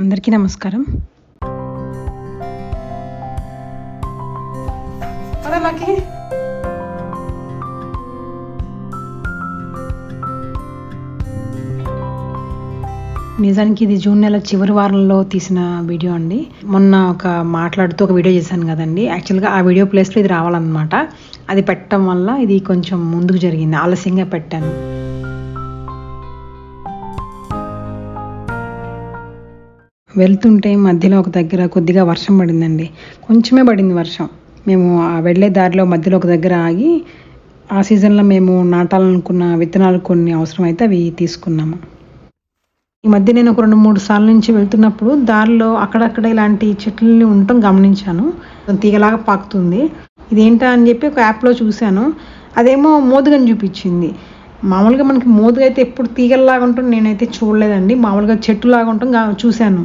అందరికీ నమస్కారం. నిజానికి ఇది జూన్ నెల చివరి వారంలో తీసిన వీడియో అండి. మొన్న ఒక మాట్లాడుతూ ఒక వీడియో చేశాను కదండి. యాక్చువల్గా ఆ వీడియో ప్లేస్లో ఇది రావాలన్నమాట. అది పెట్టడం వల్ల ఇది కొంచెం ముందుకు జరిగింది. ఆలస్యంగా పెట్టాను. వెళ్తుంటే మధ్యలో ఒక దగ్గర కొద్దిగా వర్షం పడిందండి. కొంచెమే పడింది వర్షం. మేము ఆ వెళ్ళే దారిలో మధ్యలో ఒక దగ్గర ఆగి ఆ సీజన్లో మేము నాటాలనుకున్న విత్తనాలు కొన్ని అవసరమైతే అవి తీసుకున్నాము. ఈ మధ్య నేను ఒక రెండు మూడు సార్లు నుంచి వెళ్తున్నప్పుడు దారిలో అక్కడక్కడ ఇలాంటి చెట్లని ఉండటం గమనించాను. తీగలాగా పాకుతుంది. ఇదేంటా అని చెప్పి ఒక యాప్లో చూశాను. అదేమో మోదుగని చూపించింది. మామూలుగా మనకి మోదుగా అయితే ఎప్పుడు తీగల్లాగా ఉంటుంది నేనైతే చూడలేదండి. మామూలుగా చెట్టులాగా ఉంటాం చూశాను.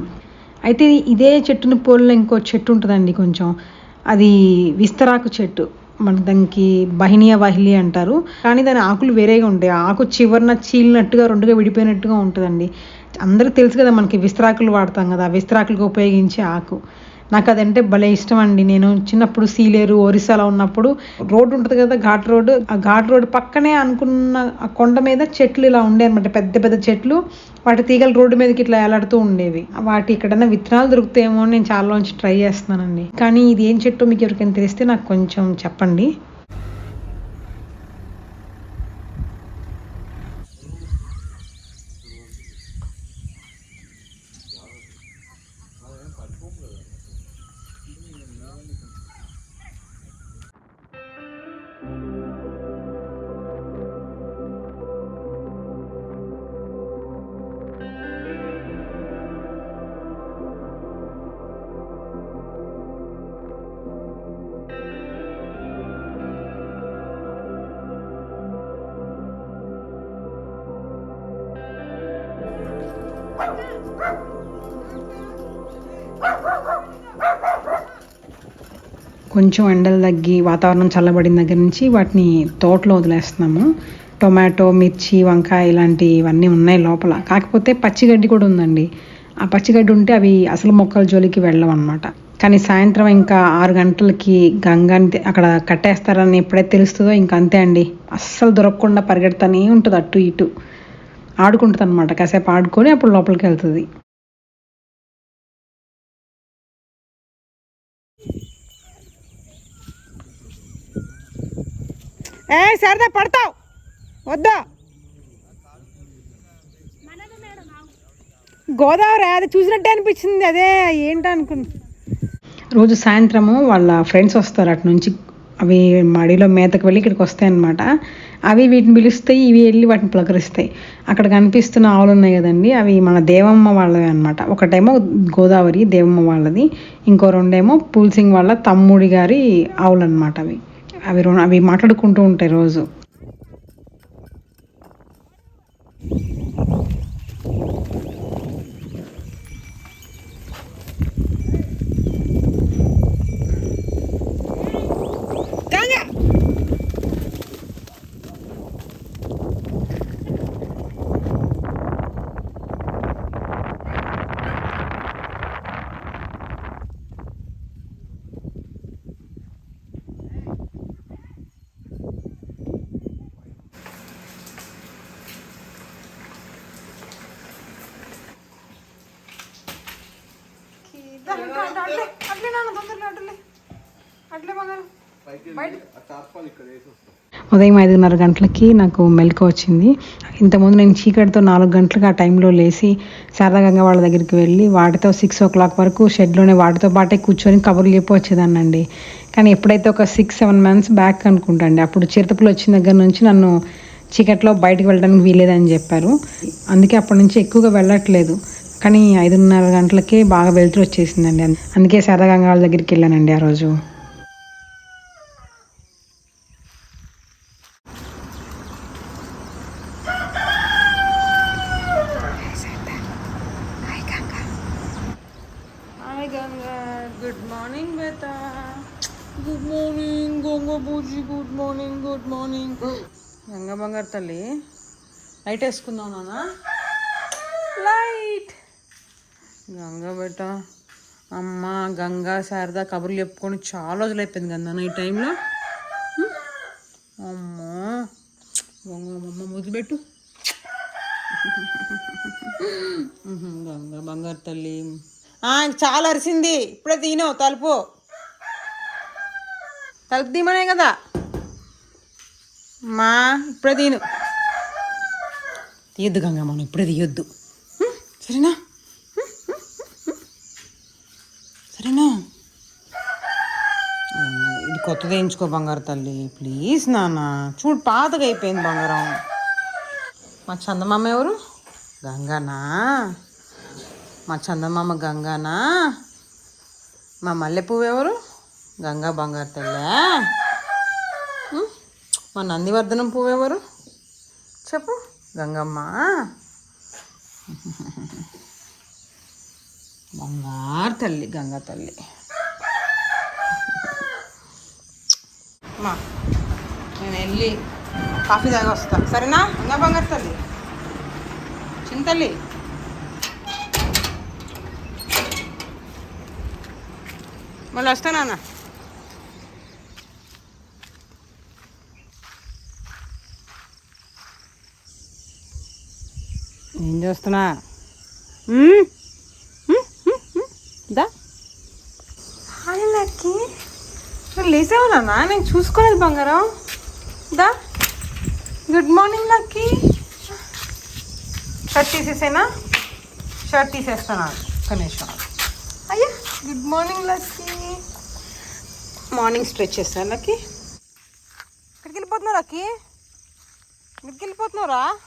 అయితే ఇదే చెట్టుని పోలిన ఇంకో చెట్టు ఉంటుందండి కొంచెం. అది విస్తరాకు చెట్టు. మన దానికి బహినియ వహిలి అంటారు. కానీ దాని ఆకులు వేరేగా ఉంటాయి. ఆకు చివరన చీలినట్టుగా రెండుగా విడిపోయినట్టుగా ఉంటుందండి. అందరికీ తెలుసు కదా మనకి విస్తరాకులు వాడతాం కదా. ఆ విస్తరాకులకు ఉపయోగించే ఆకు. నాకు అదంటే భలే ఇష్టం అండి నేను చిన్నప్పుడు సీలేరు ఒరిస్సాలో ఉన్నప్పుడు రోడ్డు ఉంటుంది కదా ఘాట్ రోడ్డు. ఆ ఘాట్ రోడ్డు పక్కనే అనుకున్న ఆ కొండ మీద చెట్లు ఇలా ఉండే అనమాట పెద్ద పెద్ద చెట్లు. వాటి తీగలు రోడ్డు మీదకి ఇట్లా ఎలాడుతూ ఉండేవి. వాటి ఎక్కడైనా విత్తనాలు దొరుకుతాయేమో అని నేను చాలా నుంచి ట్రై చేస్తున్నానండి. కానీ ఇది ఏం చెట్టు మీకు ఎవరికైనా తెలిస్తే నాకు కొంచెం చెప్పండి. కొంచెం ఎండలు తగ్గి వాతావరణం చల్లబడిన దగ్గర నుంచి వాటిని తోటలో వదిలేస్తున్నాము. టొమాటో మిర్చి వంకాయ ఇలాంటివన్నీ ఉన్నాయి లోపల. కాకపోతే పచ్చిగడ్డి కూడా ఉందండి. ఆ పచ్చిగడ్డి ఉంటే అవి అసలు మొక్కల జోలికి వెళ్ళవన్నమాట అనమాట కానీ సాయంత్రం ఇంకా ఆరు గంటలకి గంగాని అక్కడ కట్టేస్తారని ఎప్పుడైతే తెలుస్తుందో ఇంకా అంతే అండి. అస్సలు దొరకకుండా పరిగెడతానే ఉంటుంది అటు ఇటు. ఆడుకుంటుంది అనమాట కాసేపు ఆడుకొని అప్పుడు లోపలికి వెళ్తుంది. ఏ సరదా పడతావు? వద్దా? గోదావరి అది చూసినట్టే అనిపించింది. అదే ఏంటి రోజు సాయంత్రము వాళ్ళ ఫ్రెండ్స్ వస్తారు అటు నుంచి. అవి మడిలో మేతకు వెళ్ళి ఇక్కడికి వస్తాయి అనమాట అవి వీటిని పిలుస్తాయి ఇవి వెళ్ళి వాటిని పలకరిస్తాయి. అక్కడ కనిపిస్తున్న ఆవులు ఉన్నాయి కదండి అవి మన దేవమ్మ వాళ్ళవి అనమాట ఒకటేమో గోదావరి దేవమ్మ వాళ్ళది. ఇంకో రెండేమో పూల్సింగ్ వాళ్ళ తమ్ముడి గారి ఆవులు అనమాట అవి. అవి అవి మాట్లాడుకుంటూ ఉంటాయి రోజు. ఉదయం ఐదున్నర గంటలకి నాకు మెలకు వచ్చింది. ఇంతకుముందు నేను చీకటితో నాలుగు గంటలకు ఆ టైంలో లేచి శారదాగంగా వాళ్ళ దగ్గరికి వెళ్ళి వాటితో సిక్స్ ఓ క్లాక్ వరకు షెడ్లోనే వాటితో పాటే కూర్చొని కబుర్లు చెప్పి వచ్చేదాన్నండి. కానీ ఎప్పుడైతే ఒక సిక్స్ సెవెన్ మంత్స్ బ్యాక్ అనుకుంటా అండి అప్పుడు చిరుతపులు వచ్చిన దగ్గర నుంచి నన్ను చీకట్లో బయటకు వెళ్ళడానికి వీలేదని చెప్పారు. అందుకే అప్పటి నుంచి ఎక్కువగా వెళ్ళట్లేదు. కానీ ఐదున్నర గంటలకే బాగా వెళ్తూ వచ్చేసిందండి. అందుకే శారదాగంగా వాళ్ళ దగ్గరికి వెళ్ళానండి ఆ రోజు. గంగా గుడ్ మార్నింగ్ బేటా good morning Ganga Buzi good morning good morning Ganga బంగారు తల్లి లైట్ వేసుకుందాం నాన్న. లైట్ గంగబెట్ట అమ్మ గంగా శారద కబుర్లు చెప్పుకొని చాలా రోజులు అయిపోయింది కదా ఈ టైంలో అమ్మో. గంగమ్మ అమ్మ ముద్దు పెట్టు. గంగా బంగారు తల్లి. చాలా అరిసింది. ఇప్పుడే తీను తలుపు. తలుపు తీమనే కదా. మా ఇప్పుడే తీను. తీయొద్దు గంగమ్మ ఇప్పుడే తీయొద్దు. సరేనా? ఆ, ఇది కొత్తది వేయించుకో బంగారు తల్లి ప్లీజ్ నాన్న. చూడు పాతగా అయిపోయింది బంగారం. మా చందమామ ఎవరు? గంగానా? మా చందమామ గంగానా? మా మల్లె పువ్వు ఎవరు? గంగా బంగారు తల్లే? మా నందివర్ధనం పువ్వు ఎవరు? చెప్పు. గంగమ్మ. బంగారు తల్లి గంగా తల్లి. మా నేను వెళ్ళి కాఫీ తాగి వస్తా. సరేనా? ఇంకా బంగారు తల్లి. చింతల్లి మళ్ళీ వస్తానా ఏం చేస్తున్నా? దా. Hi Lucky. నువ్వు లేసావు నాన్న నేను చూసుకోలేదు బంగారం. దా. Good morning Lucky. షర్ట్ తీసేసేనా? షర్ట్ తీసేస్తాను? నిమిషం. అయ్యా good morning Lucky. Morning stretch చేస్తాను లక్కీ. ఎక్కడికి వెళ్ళిపోతున్నావు లక్కీ? ఎక్కడికి వెళ్ళిపోతున్నావురా?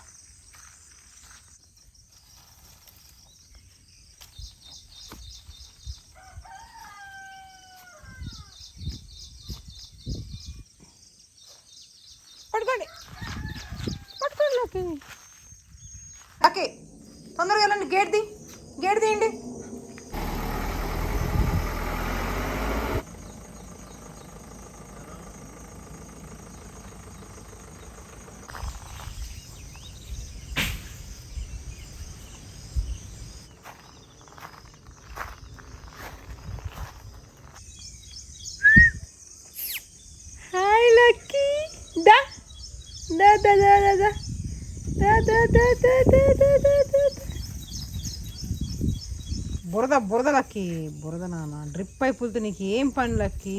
da da da da. Da da da da da da da da. da బురద బురద లక్కి బురద నాన్న డ్రిప్ పైపులతో నీకు ఏం పని లక్కి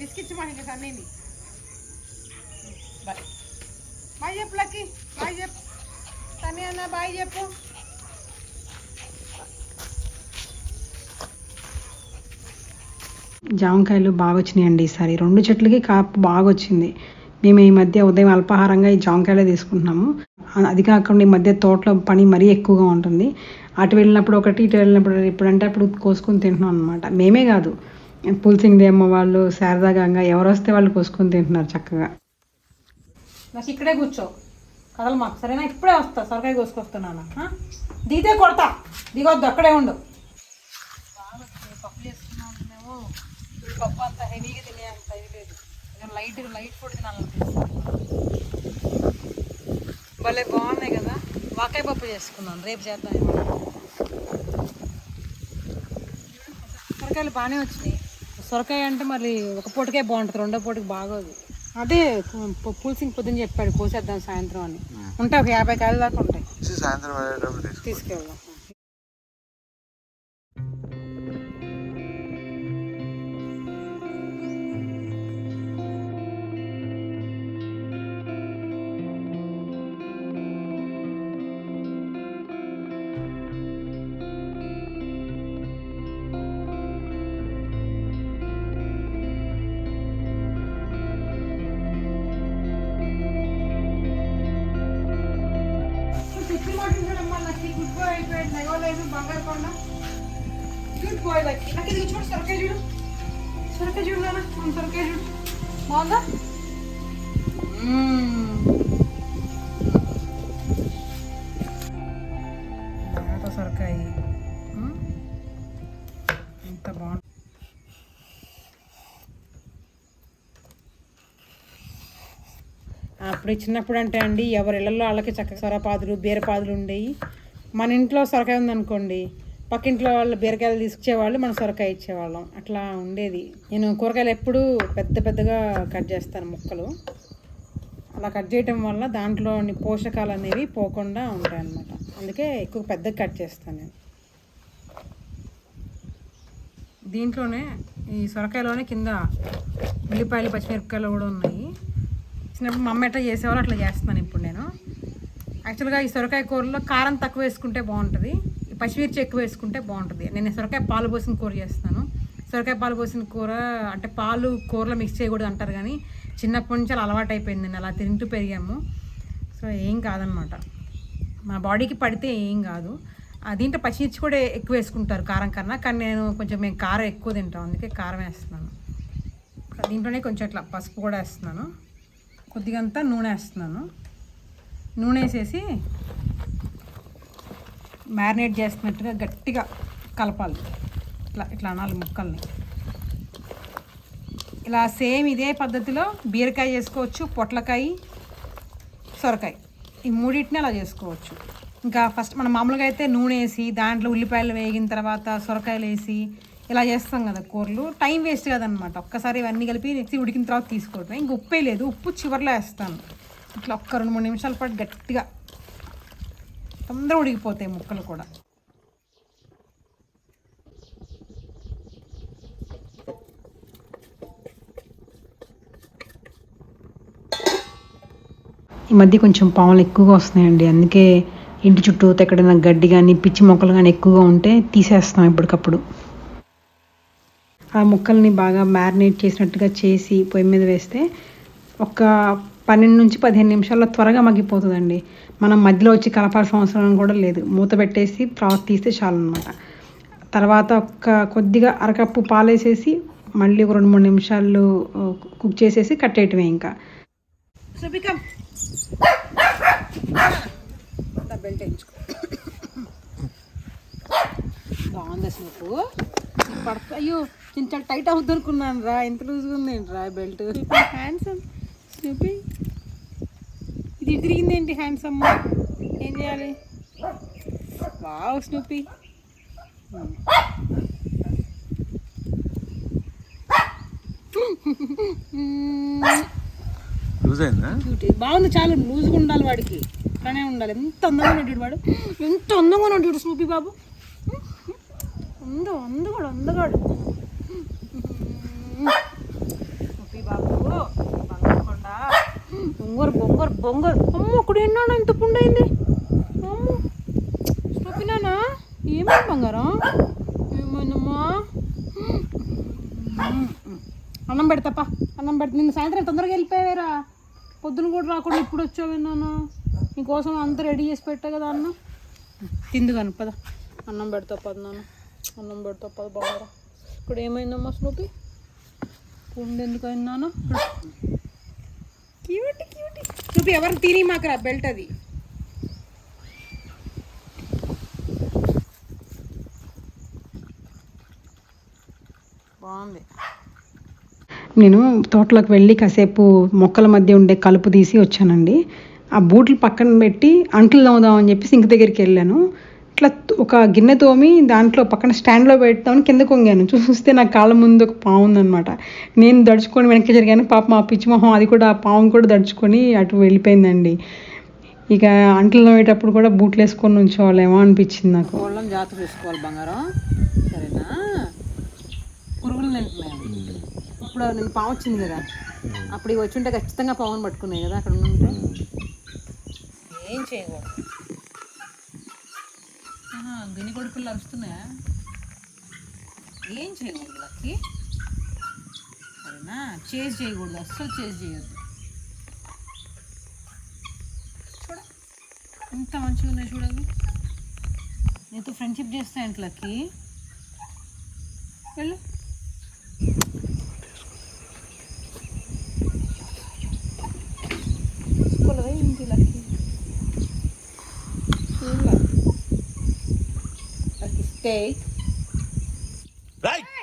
బిస్కెట్స్ మాట సన్నీని బాయ్ బాయ్ చెప్పు లక్కీ బాయ్ చెప్పు. సన్నీ అన్న బాయ్ చెప్పు. జామకాయలు బాగా వచ్చినాయండి ఈసారి. రెండు చెట్లకి కాపు బాగా వచ్చింది మేము ఈ మధ్య ఉదయం అల్పాహారంగా ఈ జామకాయలే తీసుకుంటున్నాము. అది కాకుండా ఈ మధ్య తోటలో పని మరీ ఎక్కువగా ఉంటుంది. అటు వెళ్ళినప్పుడు ఒకటి ఇటు వెళ్ళినప్పుడు ఇప్పుడంటే అప్పుడు కోసుకొని తింటున్నాం అనమాట మేమే కాదు. పులిసింగ్ దేమ్మ వాళ్ళు శారదా గంగా ఎవరు వస్తే వాళ్ళు కోసుకొని తింటున్నారు చక్కగా. నాకు ఇక్కడే కూర్చో. కదలు మాకు. సరేనా? ఇప్పుడే వస్తా. సొరకాయ కోసుకొస్తున్నాను దిగితే కొడతా. దిగొద్దు. అక్కడే ఉండు. పప్పు చేసుకున్నాం మేము పప్పు అంత హెవీగా ఇది లేదు లైట్ లైట్ ఫుడ్ తినాలనిపిస్తుంది భలే బాగున్నాయి కదా. వాకాయ పప్పు చేసుకున్నాను. రేపు చేద్దాం సొరకాయలు బాగానే వచ్చినాయి. సొరకాయ అంటే మరి ఒక పూటకే బాగుంటుంది రెండో పూటకి బాగోదు. అదే పులిసింగ్ పొద్దున్న చెప్పాడు కోసేద్దాం సాయంత్రం అని. ఉంటాయి ఒక యాభై కాయలు దాకా ఉంటాయి. సాయంత్రం తీసుకెళ్దాం. అయిపోయాడు బంగారు కొండ. గుడ్ బాయ్ నాకు ఇది చూడు సొరకాయ చూడు. సొరకాయ చూడు నాన్న సొరకాయ చూడు. బాగుందా? సొరకాయ? ఎంత బాగుంది. అప్పుడు చిన్నప్పుడు అంటే అండి ఎవరి ఇళ్ళల్లో వాళ్ళకి చక్కగా సొరపాదులు బీరపాదులు ఉండేవి మన ఇంట్లో సొరకాయ ఉందనుకోండి పక్కింట్లో వాళ్ళు బీరకాయలు తీసుకొచ్చేవాళ్ళు మనం సొరకాయ ఇచ్చేవాళ్ళం. అట్లా ఉండేది. నేను కూరగాయలు ఎప్పుడూ పెద్ద పెద్దగా కట్ చేస్తాను ముక్కలు. అలా కట్ చేయటం వల్ల దాంట్లోని పోషకాలు అనేవి పోకుండా ఉంటాయి అన్నమాట అందుకే ఎక్కువ పెద్దగా కట్ చేస్తాను నేను. దీంట్లోనే ఈ సొరకాయలోనే కింద ఉల్లిపాయలు పచ్చిమిరపకాయలు కూడా ఉన్నాయి. చిన్నప్పుడు మా అమ్మ ఎట్లా చేసేవాళ్ళు అట్లా చేస్తున్నాను ఇప్పుడు నేను. యాక్చువల్గా ఈ సొరకాయ కూరలో కారం తక్కువ వేసుకుంటే బాగుంటుంది ఈ పచ్చిమిర్చి ఎక్కువ వేసుకుంటే బాగుంటుంది. నేను సొరకాయ పాలు పోసిన కూర చేస్తాను సొరకాయ పాలు పోసిన కూర అంటే పాలు కూరలో మిక్స్ చేయకూడదు అంటారు కానీ చిన్నప్పటి నుంచి అలా అలవాటు అయిపోయింది నేను అలా తింటూ పెరిగాము. సో ఏం కాదనమాట. మా బాడీకి పడితే ఏం కాదు. దీంట్లో పచ్చిమిర్చి కూడా ఎక్కువ వేసుకుంటారు కారం కన్నా కానీ నేను కొంచెం మేము కారం ఎక్కువ తింటాం అందుకే కారం వేస్తున్నాను. దీంట్లోనే కొంచెం ఇట్లా పసుపు కూడా వేస్తున్నాను. కొద్దిగంతా నూనె వేస్తున్నాను. నూనె వేసేసి మ్యారినేట్ చేస్తున్నట్టుగా గట్టిగా కలపాలి. ఇట్లా ఇట్లా అనాలి ముక్కల్ని. ఇలా సేమ్ ఇదే పద్ధతిలో బీరకాయ చేసుకోవచ్చు పొట్లకాయ సొరకాయ. ఈ మూడింటిని అలా చేసుకోవచ్చు. ఇంకా ఫస్ట్ మనం మామూలుగా అయితే నూనె వేసి దాంట్లో ఉల్లిపాయలు వేగిన తర్వాత సొరకాయలు వేసి ఇలా చేస్తాం కదా కూరలు. టైం వేస్ట్ కదనమాట ఒక్కసారి ఇవన్నీ కలిపి ఉడికిన తర్వాత తీసుకోవటం ఇంక ఉప్పే లేదు. ఉప్పు చివరిలో వేస్తాను. ఇట్లా ఒక్క రెండు మూడు నిమిషాల పాటు గట్టిగా తొందరగా ఉడికిపోతాయి ముక్కలు కూడా. ఈ మధ్య కొంచెం పాములు ఎక్కువగా వస్తున్నాయండి. అందుకే ఇంటి చుట్టూ ఎక్కడైనా గడ్డి కానీ పిచ్చి మొక్కలు కానీ ఎక్కువగా ఉంటే తీసేస్తాం ఎప్పటికప్పుడు ఆ ముక్కల్ని బాగా మ్యారినేట్ చేసినట్టుగా చేసి పొయ్యి మీద వేస్తే ఒక పన్నెండు నుంచి పదిహేను నిమిషాల్లో త్వరగా మగ్గిపోతుందండి. మనం మధ్యలో వచ్చి కలపాల్సిన అవసరం కూడా లేదు. మూత పెట్టేసి తర్వాత తీస్తే చాలు అనమాట తర్వాత ఒక కొద్దిగా అరకప్పు పాలు వేసేసి మళ్ళీ ఒక రెండు మూడు నిమిషాలు కుక్ చేసేసి కట్టేయటమే ఇంకా. బెల్ట్ వేయించుకో. బాగుంది స్నూపు పడతా అయ్యో నేను చాలా టైట్ అవుద్ది అనుకున్నాను రా. ఎంత లూజ్గా ఉంది రా బెల్ట్. హ్యాండ్సమ్ స్నూపీ ఇది తిరిగింది ఏంటి హ్యాండ్సమ్ ఏం చేయాలి? వావ్ స్నూపీ లూజ్ అయిందా? క్యూటీ బాగుంది చాలా. లూజ్గా ఉండాలి వాడికి. అట్లానే ఉండాలి. ఎంత అందంగా ఉన్నాడు వాడు. ఎంత అందంగా ఉన్నాడు స్నూపీ బాబు. అందు అందగాడు అందగాడు స్నూపీ బాబు బంగారుకొండ బొంగరు బొంగరు అమ్మ అక్కడ ఎన్నాడు ఇంత పుండైంది. అమ్మ. స్నూపీ ఏమైంది బంగారం? ఏమైందమ్మా? అన్నం పెడతాపా. అన్నం పెడతా. నిన్న సాయంత్రం తొందరగా వెళ్ళిపోయావేరా. పొద్దున కూడా రాకుండా ఇప్పుడు వచ్చావు నాన్న నీకోసం అంతా రెడీ చేసి పెట్టా కదా అన్నం. తిందు కాను పద. అన్నం పెడతా పద నాన్న. అన్నం పెడతా పద బంగారం. ఇప్పుడు ఏమైందమ్మా స్నూపి? పుండు ఎందుకు అయిందాను క్యూటి క్యూటి స్నూపి ఎవరు తిని మాకు బెల్ట్ అది. బాగుంది. నేను తోటలోకి వెళ్ళి కాసేపు మొక్కల మధ్య ఉండే కలుపు తీసి వచ్చానండి. ఆ బూట్లు పక్కన పెట్టి అంట్లు తోముదామని చెప్పి సింక్ దగ్గరికి వెళ్ళాను. ఇట్లా ఒక గిన్నె తోమి దాంట్లో పక్కన స్టాండ్లో పెడతామని కింద కొంగాను. చూస్తే నా కాళ్ళ ముందు ఒక పాము ఉందన్నమాట. నేను దడుచుకొని వెనక్కి జరిగాను. పాప మా పిచ్చి మొహం అది కూడా ఆ పాము కూడా దడుచుకొని అటు వెళ్ళిపోయిందండి. ఇక అంట్లు తోమేటప్పుడు కూడా బూట్లు వేసుకొని ఉంచోవాలేమో అనిపించింది నాకు. జాతర చేసుకోవాలి బంగారం. సరేనా? పురుగులు తింటున్నాయి ఇప్పుడు నేను పాము వచ్చింది కదా. అప్పుడు ఇవి వచ్చి ఉంటే ఖచ్చితంగా పాముని పట్టుకున్నాయి కదా అక్కడ ఉంటే ఏం చేయకూడదు. గిని కొడుకులు అరుస్తున్నాయా ఏం చేయకూడదు లక్కి. సరేనా? చేజ్ చేయకూడదు అస్సలు చేజ్ చేయొద్దు. చూడ ఎంత మంచిగా ఉన్నాయి చూడవి. నీతో ఫ్రెండ్షిప్ చేస్తా ఇంట్లోకి వెళ్ళు తీసుకోలేదా ఏంటి లక్కీ చూడలే.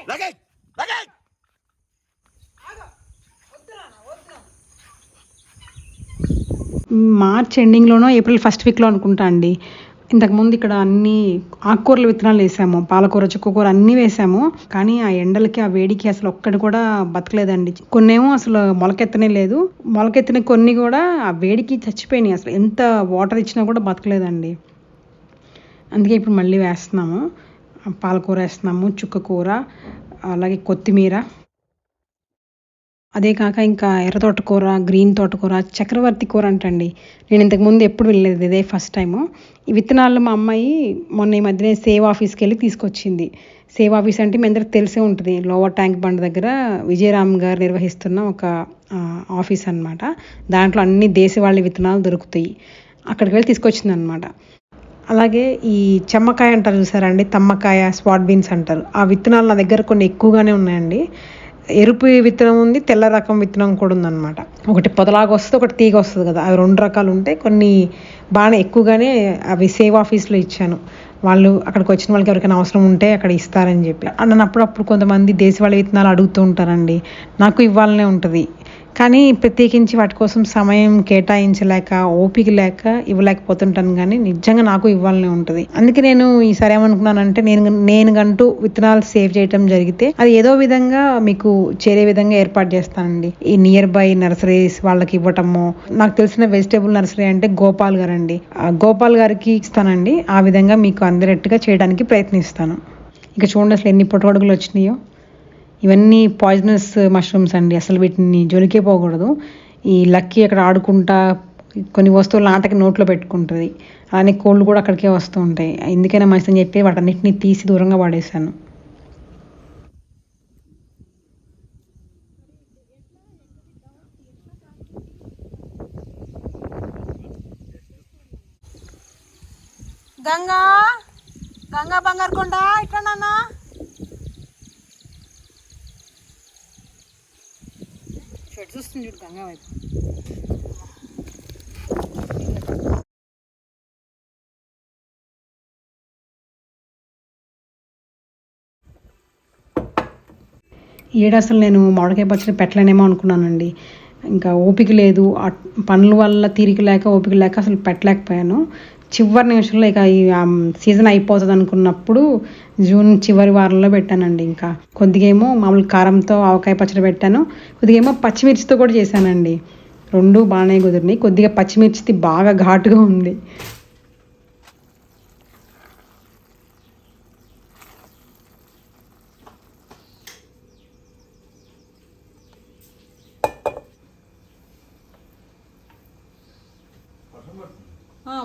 లక్కీ స్టేక్ మార్చ్ ఎండింగ్లోనో ఏప్రిల్ ఫస్ట్ వీక్లో అనుకుంటా అండి. ఇంతకుముందు ఇక్కడ అన్ని ఆకుకూరల విత్తనాలు వేసాము. పాలకూర చుక్కకూర అన్నీ వేసాము. కానీ ఆ ఎండలకి ఆ వేడికి అసలు ఒక్కటి కూడా బతకలేదండి. కొన్నేమో అసలు మొలకెత్తనే లేదు. మొలకెత్తిన కొన్ని కూడా ఆ వేడికి చచ్చిపోయినాయి. అసలు ఎంత వాటర్ ఇచ్చినా కూడా బతకలేదండి. అందుకే ఇప్పుడు మళ్ళీ వేస్తున్నాము. పాలకూర వేస్తున్నాము చుక్కకూర అలాగే కొత్తిమీర. అదే కాక ఇంకా ఎర్ర తోటకూర గ్రీన్ తోటకూర చక్రవర్తి కూర అంటండి. నేను ఇంతకుముందు ఎప్పుడు వెళ్ళలేదు ఇదే ఫస్ట్ టైము. ఈ విత్తనాలు మా అమ్మాయి మొన్న ఈ మధ్యనే సేవ్ ఆఫీస్కి వెళ్ళి తీసుకొచ్చింది. సేవ్ ఆఫీస్ అంటే మీ అందరికి తెలిసే ఉంటుంది. లోవర్ ట్యాంక్ బండ్ దగ్గర విజయరామ్ గారు నిర్వహిస్తున్న ఒక ఆఫీస్ అన్నమాట. దాంట్లో అన్ని దేశవాళీ విత్తనాలు దొరుకుతాయి. అక్కడికి వెళ్ళి తీసుకొచ్చింది అనమాట అలాగే ఈ చెమ్మకాయ అంటారు చూసారండి తమ్మకాయ స్పాట్ బీన్స్ అంటారు. ఆ విత్తనాలు నా దగ్గర కొన్ని ఎక్కువగానే ఉన్నాయండి. ఎరుపు విత్తనం ఉంది తెల్ల రకం విత్తనం కూడా ఉందన్నమాట. ఒకటి పొదలాగా వస్తుంది ఒకటి తీగ వస్తుంది కదా. అవి రెండు రకాలు ఉంటాయి కొన్ని బాగానే ఎక్కువగానే అవి సేవ్ ఆఫీస్లో ఇచ్చాను. వాళ్ళు అక్కడికి వచ్చిన వాళ్ళకి ఎవరికైనా అవసరం ఉంటే అక్కడ ఇస్తారని చెప్పి. నన్ను అప్పుడప్పుడు కొంతమంది దేశవాళీ విత్తనాలు అడుగుతూ ఉంటారండి. నాకు ఇవ్వాలనే ఉంటుంది. కానీ ప్రత్యేకించి వాటి కోసం సమయం కేటాయించలేక ఓపిక లేక ఇవ్వలేకపోతుంటాను కానీ నిజంగా నాకు ఇవ్వాలనే ఉంటుంది. అందుకే నేను ఈసారి ఏమనుకున్నానంటే నేను నేను గంటూ విత్తనాలు సేవ్ చేయటం జరిగితే అది ఏదో విధంగా మీకు చేరే విధంగా ఏర్పాటు చేస్తానండి. ఈ నియర్ బై నర్సరీస్ వాళ్ళకి ఇవ్వటము నాకు తెలిసిన వెజిటేబుల్ నర్సరీ అంటే గోపాల్ గారు అండి గోపాల్ గారికి ఇస్తానండి. ఆ విధంగా మీకు అందరట్టుగా చేయడానికి ప్రయత్నిస్తాను. ఇక చూడండి అసలు ఎన్ని పొట్టగొడుగులు వచ్చినాయో. ఇవన్నీ పాయిజనస్ మష్రూమ్స్ అండి. అసలు వీటిని జొలికే పోకూడదు. ఈ లక్కీ అక్కడ ఆడుకుంటా కొన్ని వస్తువులు నాటకి నోట్లో పెట్టుకుంటుంది. అలానే కోళ్ళు కూడా అక్కడికే వస్తూ ఉంటాయి. ఎందుకైనా మంచిదని చెప్పి వాటన్నిటిని తీసి దూరంగా పడేశాను గంగా! గంగా బంగారు కొండ ఇక్కడ నాన్న షర్ట్ చూస్తుంది గంగా వైపు. ఏడు అసలు నేను మామిడికాయ పచ్చడి పెట్టలేనేమో అనుకున్నానండి. ఇంకా ఓపిక లేదు. పనుల వల్ల తీరిక లేక ఓపిక లేక అసలు పెట్టలేకపోయాను. చివరి నిమిషంలో ఇక ఈ సీజన్ అయిపోతుంది అనుకున్నప్పుడు జూన్ చివరి వారంలో పెట్టానండి ఇంకా. కొద్దిగా ఏమో మామూలు కారంతో ఆవకాయ పచ్చడి పెట్టాను. కొద్దిగా ఏమో పచ్చిమిర్చితో కూడా చేశానండి. రెండు బాగానే కుదిరినాయి. కొద్దిగా పచ్చిమిర్చిది బాగా ఘాటుగా ఉంది.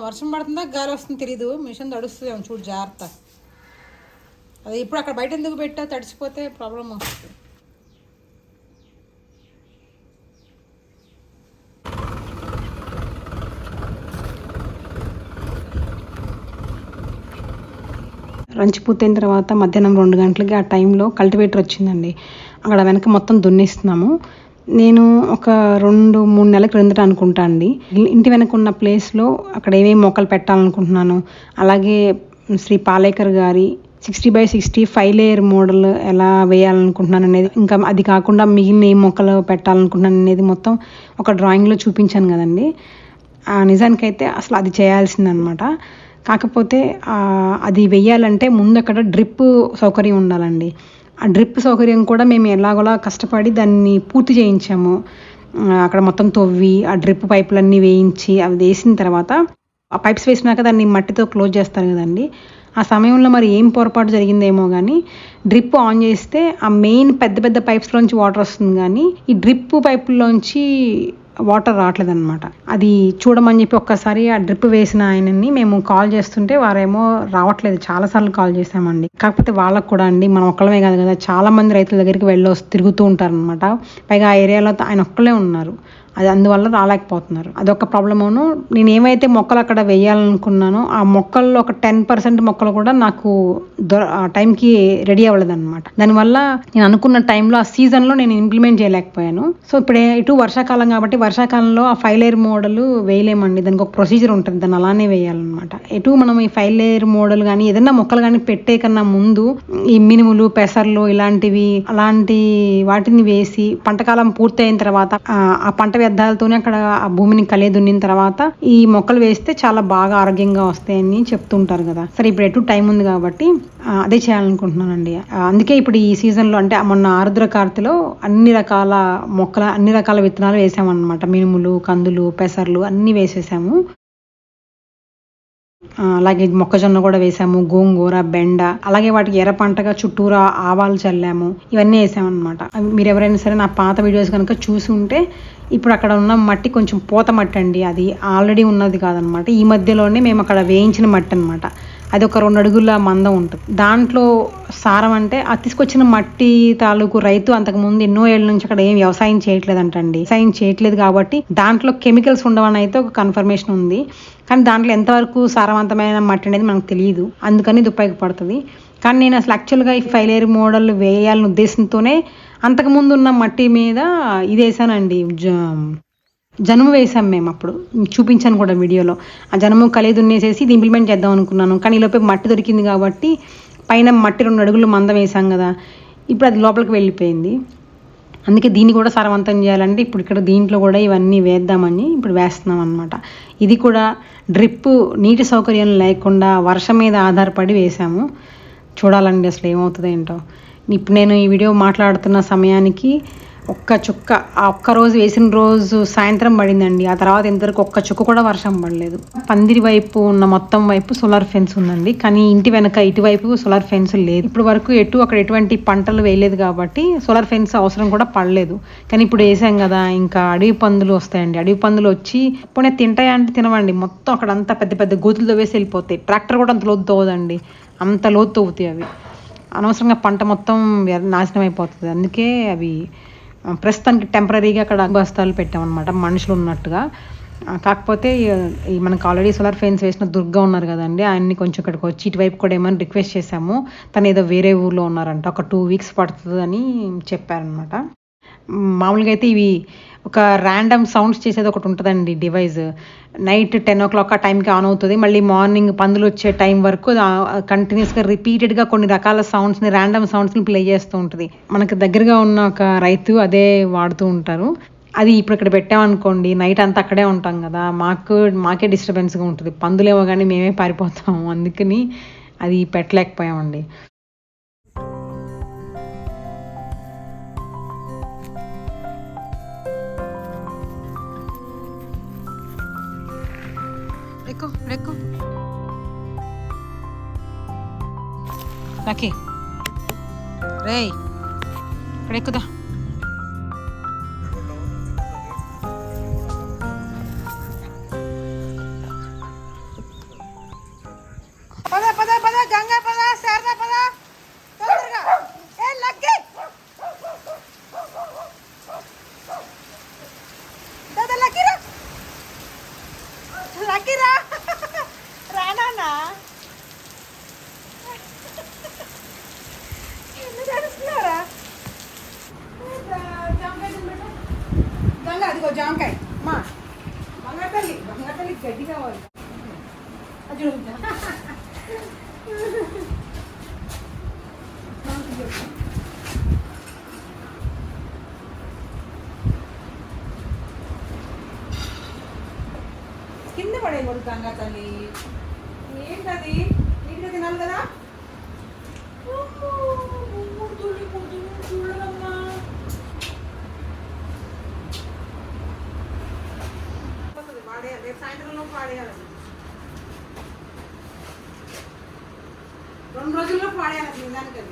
వర్షం పడుతుందా? గాలి వస్తుందో తెలియదు మిషన్ తడుస్తుంది చూడు జాగ్రత్త. అది ఇప్పుడు అక్కడ బయట ఎందుకు పెట్టా తడిసిపోతే ప్రాబ్లం వస్తుంది. లంచ్ పూర్తయిన తర్వాత మధ్యాహ్నం రెండు గంటలకి ఆ టైంలో కల్టివేటర్ వచ్చిందండి. అక్కడ వెనక మొత్తం దున్నేస్తున్నాము. నేను ఒక రెండు మూడు నెలల క్రిందట అనుకుంటా అండి. ఇంటి వెనక ఉన్న ప్లేస్లో అక్కడ ఏమేమి మొక్కలు పెట్టాలనుకుంటున్నాను అలాగే శ్రీ పాలేకర్ గారి sixty by sixty five layer model ఎలా వేయాలనుకుంటున్నాను అనేది ఇంకా అది కాకుండా మిగిలిన ఏ మొక్కలు పెట్టాలనుకుంటున్నాను అనేది మొత్తం ఒక డ్రాయింగ్లో చూపించాను కదండి. నిజానికైతే అసలు అది చేయాల్సిందనమాట. కాకపోతే అది వెయ్యాలంటే ముందు అక్కడ డ్రిప్ సౌకర్యం ఉండాలండి. ఆ డ్రిప్ సౌకర్యం కూడా మేము ఎలాగోలా కష్టపడి దాన్ని పూర్తి చేయించాము. అక్కడ మొత్తం తవ్వి ఆ డ్రిప్ పైపులన్నీ వేయించి అవి వేసిన తర్వాత ఆ పైప్స్ వేసినాక దాన్ని మట్టితో క్లోజ్ చేస్తారు కదండి. ఆ సమయంలో మరి ఏం పొరపాటు జరిగిందేమో కానీ డ్రిప్ ఆన్ చేస్తే ఆ మెయిన్ పెద్ద పెద్ద పైప్స్లోంచి వాటర్ వస్తుంది కానీ ఈ డ్రిప్ పైపుల్లోంచి వాటర్ రావట్లేదు అనమాట అది చూడమని చెప్పి ఒక్కసారి ఆ డ్రిప్ వేసిన ఆయనని మేము కాల్ చేస్తుంటే వారేమో రావట్లేదు. చాలాసార్లు కాల్ చేసామండి కాకపోతే వాళ్ళకు కూడా అండి మనం ఒక్కళ్ళమే కాదు కదా చాలా మంది రైతుల దగ్గరికి వెళ్ళి తిరుగుతూ ఉంటారనమాట పైగా ఆ ఏరియాలో ఆయన ఒక్కలే ఉన్నారు. అది అందువల్ల రాలేకపోతున్నారు. అదొక ప్రాబ్లమును నేను ఏమైతే మొక్కలు అక్కడ వేయాలనుకున్నానో ఆ మొక్కల్లో ఒక టెన్ పర్సెంట్ మొక్కలు కూడా నాకు దొర ఆ టైంకి రెడీ అవ్వలేదు అనమాట దానివల్ల నేను అనుకున్న టైంలో ఆ సీజన్లో నేను ఇంప్లిమెంట్ చేయలేకపోయాను. సో ఇప్పుడు ఇటు వర్షాకాలం కాబట్టి వర్షాకాలంలో ఆ ఫైవ్ లేయర్ మోడల్ వేయలేమండి. దానికి ఒక ప్రొసీజర్ ఉంటుంది దాన్ని అలానే వేయాలన్నమాట. ఎటు మనం ఈ ఫైవ్ లేయర్ మోడల్ కానీ ఏదైనా మొక్కలు కానీ పెట్టే కన్నా ముందు ఈ మినుములు పెసర్లు ఇలాంటివి అలాంటి వాటిని వేసి పంటకాలం పూర్తయిన తర్వాత ఆ, ఆ పంట వ్యర్థాలతోనే అక్కడ ఆ భూమిని కలే దున్నిన తర్వాత ఈ మొక్కలు వేస్తే చాలా బాగా ఆరోగ్యంగా వస్తాయని చెప్తుంటారు కదా. సరే ఇప్పుడు ఎటు టైం ఉంది కాబట్టి అదే చేయాలనుకుంటున్నానండి. అందుకే ఇప్పుడు ఈ సీజన్లో అంటే మొన్న ఆరుద్ర కార్తిలో అన్ని రకాల మొక్కల అన్ని రకాల విత్తనాలు వేసామన్నమాట. మినుములు కందులు పెసర్లు అన్నీ వేసేసాము. అలాగే మొక్కజొన్న కూడా వేసాము గోంగూర బెండ అలాగే వాటికి ఎర్ర పంటగా చుట్టూరా ఆవాలు చల్లాము ఇవన్నీ వేసామన్నమాట. మీరు ఎవరైనా సరే నా పాత వీడియోస్ కనుక చూసి ఉంటే ఇప్పుడు అక్కడ ఉన్న మట్టి కొంచెం పూత మట్టి అండి అది ఆల్రెడీ ఉన్నది కాదనమాట ఈ మధ్యలోనే మేము అక్కడ వేయించిన మట్టి అనమాట అది ఒక రెండు అడుగుల మందం ఉంటుంది. దాంట్లో సారం అంటే ఆ తీసుకొచ్చిన మట్టి తాలూకు రైతు అంతకుముందు ఎన్నో ఏళ్ళ నుంచి అక్కడ ఏం వ్యవసాయం చేయట్లేదంటండి. వ్యవసాయం చేయట్లేదు కాబట్టి దాంట్లో కెమికల్స్ ఉండవని అయితే ఒక కన్ఫర్మేషన్ ఉంది. కానీ దాంట్లో ఎంతవరకు సారవంతమైన మట్టి అనేది మనకు తెలియదు అందుకని ఇది ఉపయోగపడుతుంది. కానీ నేను అసలు యాక్చువల్గా ఈ ఫైలేర్ మోడల్ వేయాలని ఉద్దేశంతోనే అంతకుముందు ఉన్న మట్టి మీద ఇది వేసానండి. జ- జనుము వేసాం మేము అప్పుడు. చూపించాను కూడా వీడియోలో. ఆ జనుము కలిగి దున్నేసేసి ఇది ఇంప్లిమెంట్ చేద్దాం అనుకున్నాను. కానీ ఈ లోపే మట్టి దొరికింది కాబట్టి పైన మట్టి రెండు అడుగులు మందం వేసాం కదా. ఇప్పుడు అది లోపలికి వెళ్ళిపోయింది. అందుకే దీన్ని కూడా సారవంతం చేయాలంటే ఇప్పుడు ఇక్కడ దీంట్లో కూడా ఇవన్నీ వేద్దామని ఇప్పుడు వేస్తున్నాం అనమాట ఇది కూడా డ్రిప్ నీటి సౌకర్యం లేకుండా వర్షం మీద ఆధారపడి వేసాము. చూడాలండి అసలు ఏమవుతుందో ఏంటో. ఇప్పుడు నేను ఈ వీడియో మాట్లాడుతున్న సమయానికి ఒక్క చుక్క ఆ ఒక్క రోజు వేసిన రోజు సాయంత్రం పడిందండి. ఆ తర్వాత ఇంతవరకు ఒక్క చుక్క కూడా వర్షం పడలేదు. పందిరి వైపు ఉన్న మొత్తం వైపు సోలార్ ఫెన్స్ ఉందండి. కానీ ఇంటి వెనక ఇటువైపు సోలార్ ఫెన్స్ లేదు. ఇప్పుడు వరకు ఎటు అక్కడ ఎటువంటి పంటలు వేయలేదు కాబట్టి సోలార్ ఫెన్స్ అవసరం కూడా పడలేదు. కానీ ఇప్పుడు వేసాం కదా ఇంకా అడవి పందులు వస్తాయండి. అడవి పందులు వచ్చి పోనీ తింటాయా అంటే తినవండి. మొత్తం అక్కడ అంతా పెద్ద పెద్ద గోతులతో వేసి వెళ్ళిపోతాయి. ట్రాక్టర్ కూడా అంత లోతు తవ్వదండి. అంత లోతు తవ్వుతాయి అవి. అనవసరంగా పంట మొత్తం నాశనం అయిపోతుంది. అందుకే అవి ప్రస్తుతానికి టెంపరీగా అక్కడ బస్తాలు పెట్టామన్నమాట మనుషులు ఉన్నట్టుగా. కాకపోతే ఈ- మనకు ఆల్రెడీ సోలార్ ఫెన్స్ వేసిన దుర్గా ఉన్నారు కదండి ఆయన్ని కొంచెం ఇక్కడికి వచ్చి ఇటువైపు కూడా ఏమైనా రిక్వెస్ట్ చేశాము. తను ఏదో వేరే ఊర్లో ఉన్నారంట ఒక టూ వీక్స్ పడుతుందని చెప్పారనమాట మామూలుగా అయితే ఇవి ఒక ర్యాండమ్ సౌండ్స్ చేసేది ఒకటి ఉంటుందండి device night ten o'clock ఆ టైంకి ఆన్ అవుతుంది. మళ్ళీ మార్నింగ్ పందులు వచ్చే టైం వరకు కంటిన్యూస్గా రిపీటెడ్గా కొన్ని రకాల సౌండ్స్ని ర్యాండమ్ సౌండ్స్ని ప్లే చేస్తూ ఉంటుంది. మనకు దగ్గరగా ఉన్న ఒక రైతు అదే వాడుతూ ఉంటారు. అది ఇప్పుడు ఇక్కడ పెట్టామనుకోండి నైట్ అంతా అక్కడే ఉంటాం కదా మాకు మాకే డిస్టర్బెన్స్గా ఉంటుంది. పందులేమో కానీ మేమే పారిపోతాము. అందుకని అది పెట్టలేకపోయామండి. ఎక్కు ఎక్కు లక్కీ రేయ్ ఇక్కడ ఎక్కుదా కింద పడే కొడుతాంగా తల్లి. ఏంటది? నీళ్ళు తినాలి కదా? రెండు రోజుల్లో పాడేయాలి దానికది